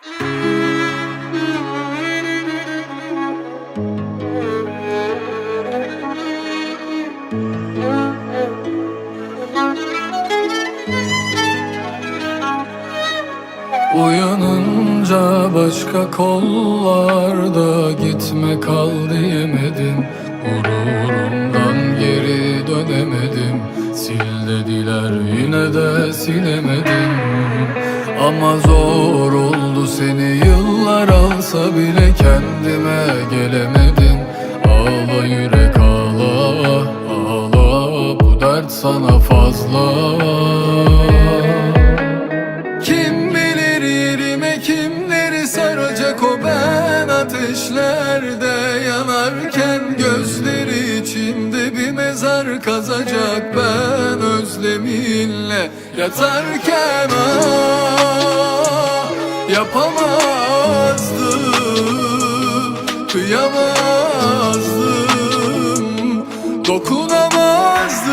Uyanınca başka kollarda gitme kal diyemedim. Gururumdan geri dönemedim. Sil dediler yine de silemedim Ama zor oldu seni yıllar alsa bile kendime gelemedim. Ağla yürek ağla ağla bu dert sana fazla. Kim bilir yerime kimleri saracak o ben ateşlerde yanarken Gözleri içinde bir mezar kazacak ben özleminle yatarken. Ah, Yapamazdım, kıyamazdım, dokunamazdım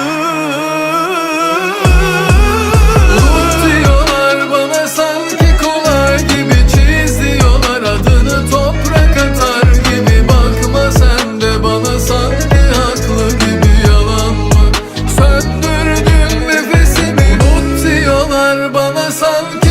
Unut diyorlar bana sanki kolay gibi Çiz diyorlar adını toprak atar gibi Bakma sen de bana sanki haklı gibi Yalan mı? Söndürdün nefesimi Unut diyorlar bana sanki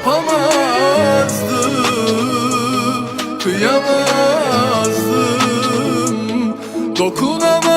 Yapamazdım, kıyamazdım, dokunamazdım